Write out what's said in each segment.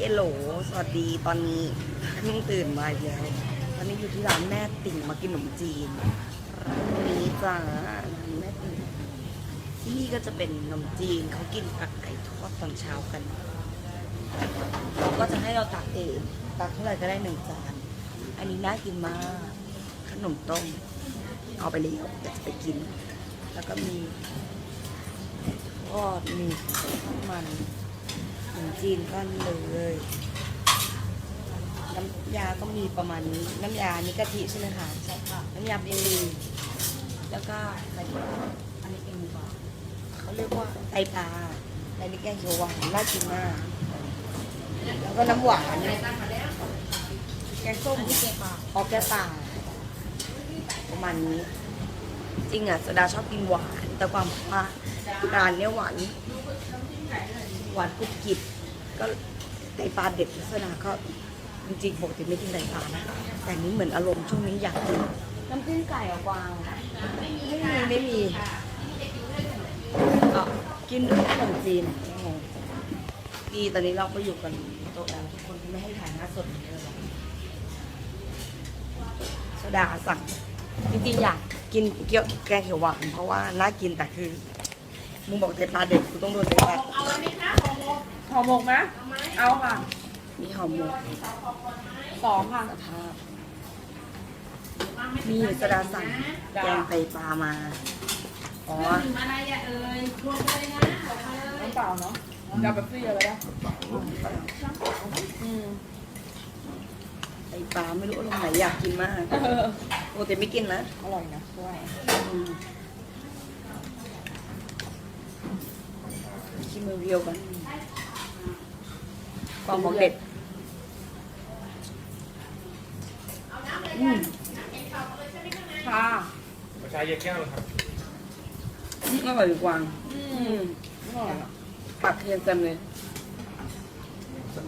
เอโหลสวัสดีตอนนี้เพิ่งตื่นมาอีกแล้วตอนนี้อยู่ที่ร้านแม่ติ่งมากินขนมจีนร้านนี้จ้าร้านแม่ติ่งที่นี่ก็จะเป็นขนมจีนเขากินกับไก่ทอดตอนเช้ากันเขาก็จะให้เราตักเองตักเท่าไหร่ก็ได้หนึ่งจานอันนี้น่ากินมากขนมต้มเอาไปเลยเดี๋ยวจะไปกิน แล้วก็มีทอดมีมัน นมจีนก็นี่เลย น้ำยาก็มีประมาณนี้ น้ำยานี่กะทิใช่ไหมคะใช่ค่ะ น้ำยาเองแล้วก็อะไรอีกอันนี้เองดีกว่าเขาเรียกว่าไตปลาไตนี่แกงเขียวหวานน่ากินมาก แล้วก็น้ำหวาน แกงส้มที่แกงปลาออกแกงป่าประมาณนี้ จริงอะสดาชอบกินหวาน แต่ความว่าร้านเนี้ยหวาน หวานกรุบกริบ ก็ไตปลาเด็ดสดาก็จริงๆปกติไม่กินไตปลานะแต่นี้เหมือนอารมณ์ช่วงนี้อยากกินน้ำจิ้มไก่อกวางไม่มีไม่มีกินด้วยขนมจีนดีตอนนี้เราไปอยู่กันโต๊ะแล้วทุกคนไม่ให้ถ่ายหน้าสดเหมือนเดิมหรอกโซดาสั่งจริงๆอยากกินเกี๊ยวแกงเขียวหวานเพราะว่าน่ากินแต่คือมึงบอกเทปลาเด็กกูต้องโดนเทปลา อหมกไหมเอาค่ะ มีหอมหมกสองค่ะ สภาพ มีสดาสั่งแกงไตปลามา อ๋ออะไรอะเอ่ยรวมเลยนะบอกมาเลยน้ำเปล่าเนาะยาแบบฟรีอะไรนะอืมไตปลาไม่รู้อารมณ์ไหนอยากกินมาก เออปกติไม่กินนะอร่อยนะด้วยอืมชิมเรียวกัน ความบอกเด็ดอืมค่ะประชาเย็นแก้วเลยครับอร่อยกว่าอือืมมอร่อยอะปักเทียนเต็มเลย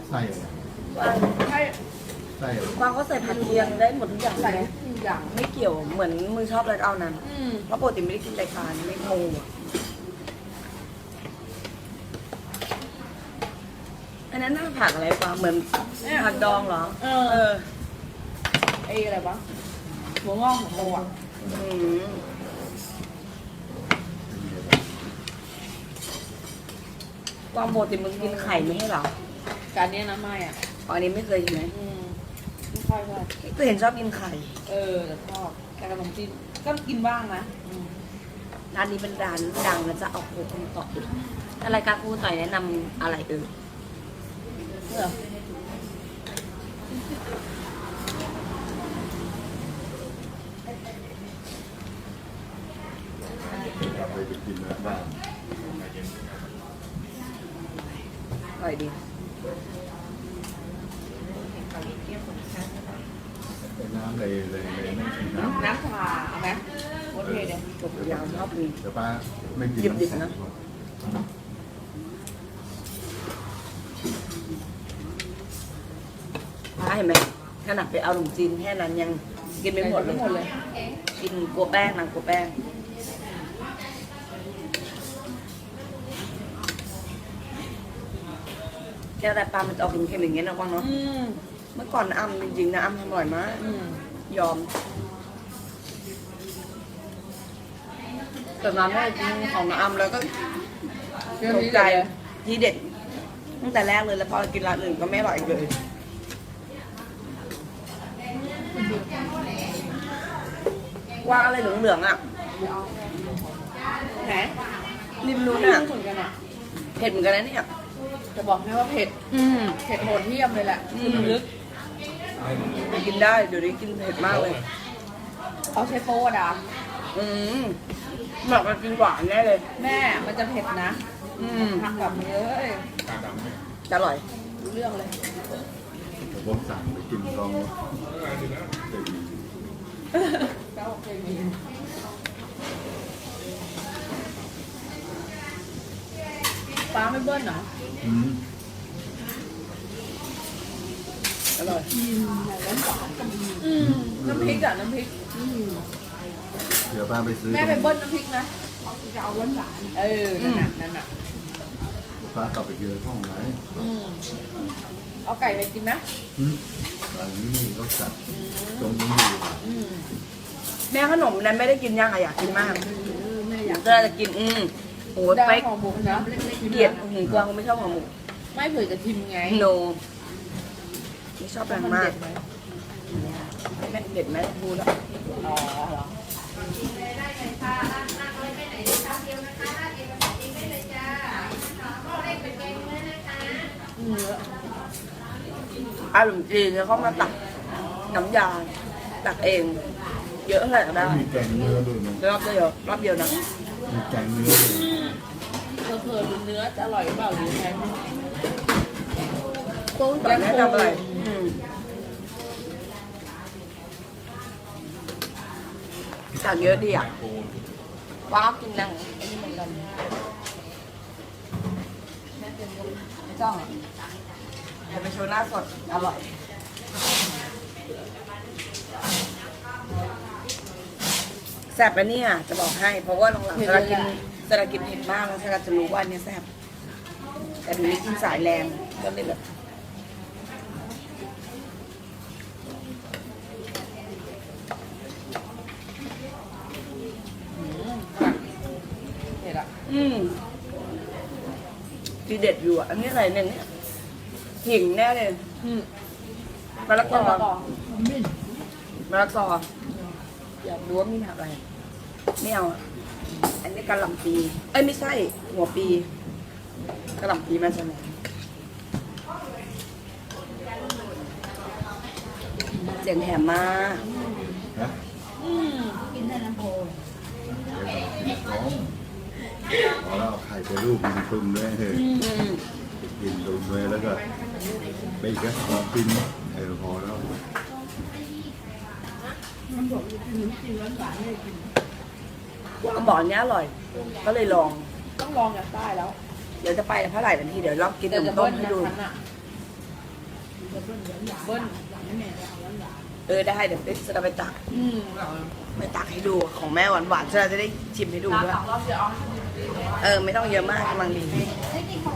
ไส้อะไรวางใช่ไส้อะไรวางเขาใส่ผักเทียนได้หมดทุกอย่างใส่เลยทุกอย่างไม่เกี่ยวเหมือนมึงชอบอะไรก็เอานั้นอืมเพราะปกติไม่ได้กินไก่ทานไม่งง อะอันนั้นน่าผักอะไรปะเหมือนผักดองเหรอ เอเอออไอ้อะไรวะหัวงอกหัวโตอะอืมความปกติมึงกินไข่ไม่ใช่เหรอจานเนี้ยนะไม่อะ อ๋ออันนี้ไม่เคยกินไหมอืมไม่ค่อยชอบก็เห็นชอบกินไข่ เออแต่ชอบแต่ขนมจีนก็กินบ้างนะอืมร้านนี้เป็นร้านดังนะจะเอาโคคุณต่อยอะไรายการครูต่อยแนะนำอะไรเออเออเราไปไปกินนะบ้านอร่อย ดีน้ำเลยเลยเลยไม่กินน้ำน้ำชาเอาไหมโอเคเดี๋ยว จบยาวชอบกิน เดี๋ยวป้าไม่กิ นหยิบดิน้ำแข็งนะป้าเห็นไหมขนาดไปเอาขนมจีนแค่นั้นยังกินไม่หมดเลยหมดเลย กินกลัวแป้งนางกลัวแป้ง แก้วแต่ปลามันจะออกเค็มๆอย่างเงี้ยนะว่างเนาะ อืมเมื่อก่อนนะอ้ำจริงๆนะอ้ำทำอร่อยมาก อืมยอมแต่ร้านแม่กินของน้าอ้ำแล้วก็ เรื่องตกนี้ใจเลยที่เด็ดตั้งแต่แรกเลยแล้วพอกินร้านอื่นก็ไม่อร่อยอีกเลย ว่าอะไรเหลืองๆอะไหนริมนู้นไม่อะรู้เหมือนกันอะเผ็ดเหมือนกันนะเนี่ยจะบอกให้ว่าเผ็ด อืมเผ็ดโหดเหี้ยมเลยแหละอืคือมลึกกินได้เดี๋ยวนี้กินเผ็ดมากเลยเขาใช้โป๊ดอะอืมเหมาะกับกินหวานแน่เลย แม่มันจะเผ็ดนะ อืมทำแบบนี้เลยตาดำเนี่ยจะอร่อยรู้เรื่องเลยเดี๋ยวผมสั่งไปกินลอง ก็โอเคมีฟ้าไม่เบิ้ลเหรออืมอร่อยอืมน้ำพริกอะน้ำพริก เดี๋ยวป้าไปซื้อแม่ไปเบิ้ลน้ำพริกนะจะเอาหวานหวานเออ นั่นน่ะนั่นน่ะ ป้ากลับไปกินในห้องไหนอืมอเอาไก่ไปกินนะอืมหลังนี้มีรสจัดตรงนี้มีอืมแม่ขนมนั้นไม่ได้กินย่างอะอยากกินมากแม่อยากจะจะกินอืมโอ้ยได้ไปห่อหมกนะเกลียดหมูกวางไม่ชอบหัวหมูไม่เผื่อจะทิมไงโนไม่ชอบแรงมันมากเด็ดไหมแม่เด็ดแม่พูดแล้วอ๋อเหรออื อาหลุมจีนเนี่ยเขามาตักน้ำยาตักเอง เยอะเท่าไหร่ก็ได้มีแกงเนื้อด้วยนะรอบเดียวรอบเดียวนะมีแกงเนื้อด้วยเผื่อๆเนื้อจะอร่อยหรือเปล่าหรือไงกุ้งแต่แม่ทำอะไรอืมตักเยอะดีอะว้าวกินนังไอ้นี่เหมือนกันไม่ต้อง อะเดี๋ยวไปโชว์หน้าสด อร่อย แซ่บอันเนี่ยจะบอกให้ เพราะว่าหลังๆสระกินสระกินเผ็ดมากแล้วสระจะรู้ว่าอันเนี้ยแซ่บแต่ดูนี้กินสายแรงก็เลยแบบอืมค่ะเผ็ดอะอืมทีเด็ดอยู่อะอันนี้อะไรเนี่ยเนี่ย หิ่งแน่เลยอืมมะละกต่ออต่อมะละกออยากรู้ว่ามีผักอะไรไม่เอาอะอันนี้กะหล่ำปีเอ้ยไม่ใช่ หัวปีกะหล่ำปีมาจากไหนเสียงแหบมากนะอืมกินได้น้ำโพเดี๋ยวเรากินท้องพอเราเอาไข่ไปรูปมันตุ่มด้วยเฮ้ยอืม กินตุ่มด้วยแล้วก็ ไปอีกแล้วพอกินเออพอแล้วมันบอกว่าขนมจีนหวานๆเลยกินก็บอกอันเนี้ยอร่อย ก็เลยลอง ต้องลองจากใต้แล้ว เดี๋ยวจะไปเท่าไหร่ทันทีเดี๋ยวลองกินแต่นมจะต้เบิ้มลให้นะดูคันอะจะเบิ้ลหวานหวานเบิ้ลหวานให้แม่เอาหวานหวานเออได้เดี๋ยวจะไปตักอืมไปตักให้ดูของแม่หวานหวานๆจะได้ชิมให้ดูตาด้วยสองรอบจะเอาเออไม่ต้องเยอะมากกำลังดีก็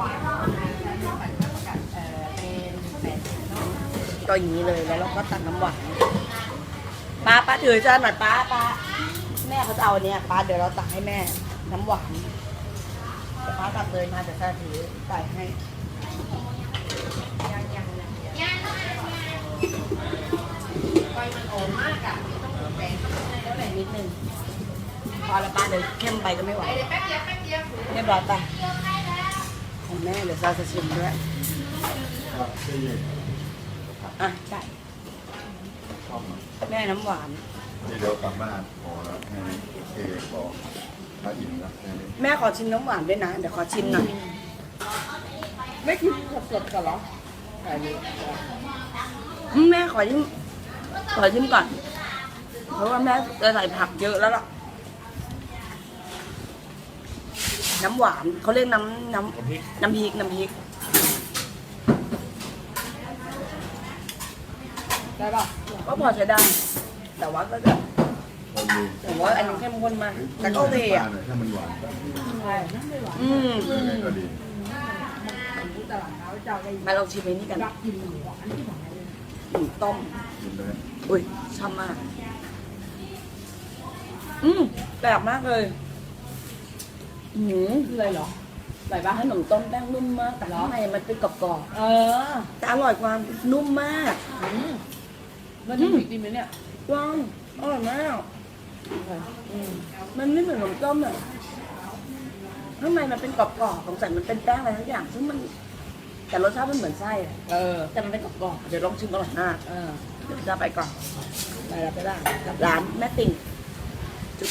อ ย่างนี้เลยแล้วเราก็ตักน้ำหวานป้าป้าถือจานหน่อยป้าป้าแม่เขาจะเอาอันเนี้ยป้าเดี๋ยวเราตักให้แม่น้ำหวานป้าตักเลยมาเดี๋ยวจะถือใส่ให้นิดนึงพอแล้วป้าเดี๋ยวเข้มไปก็ไม่ไหวเรียบร้อยไปของแม่เดี๋ยวเราจะชิมด้วย อะใช่แม่น้ำหวาน นี่เดี๋ยวกลับบ้านพอแล้วแค่นี้โอเคพอถ้าอิ่มแล้วแค่นี้แม่ขอชิมน้ำหวานด้วยนะ เดี๋ยวขอชิมหน่อยไม่กินสดๆกันเหรอไก่เลยอืมแม่ขอชิมขอชิมก่อน เพราะว่าแม่จะใส่ผักเยอะแล้วล่ะ น้ำหวานเขาเรียกน้ำน้น้ำพริกำน้ำพริกน้ำพริก ได้ป่ะก็พอใช้ได้ แต่ว่าก็จะพอดูแต่ว่าอันนี้เข้มข้นมาก แต่ก็โอเคอะถ้ามันหวานใช่อืมยังไงก็ดีที่ตลาดเขาเจ้าได้มาลองชิมไอ้นี่กันรักกินหวานที่หวานเลยหมูต้มกินเลยอุ้ยชอบมาก อืมแปลกมากเลยอืมคืออะไรเหรอไหลปะขนมต้มแป้งนุ่มมากแต่ข้างในมันเป็นกรอบเออๆแต่อร่อยกว่านุ่มมากอืม แล้วจะมีดีไหมเนี่ยว้าวอร่อยมากอืมมันไม่เหมือนขนมต้มอะข้างในมันเป็นกรอบๆสงสัยมันเป็นแป้งอะไรทุกอย่าง ซึ่งมันแต่รสชาติมันเหมือนไส้อะเออ แต่มันเป็นกรอบๆเดี๋ยวลองชิมอร่อยมากเออเดี๋ยวจะไปก่อนไปแล้วไปได้ร้านแม่ติ่งจุด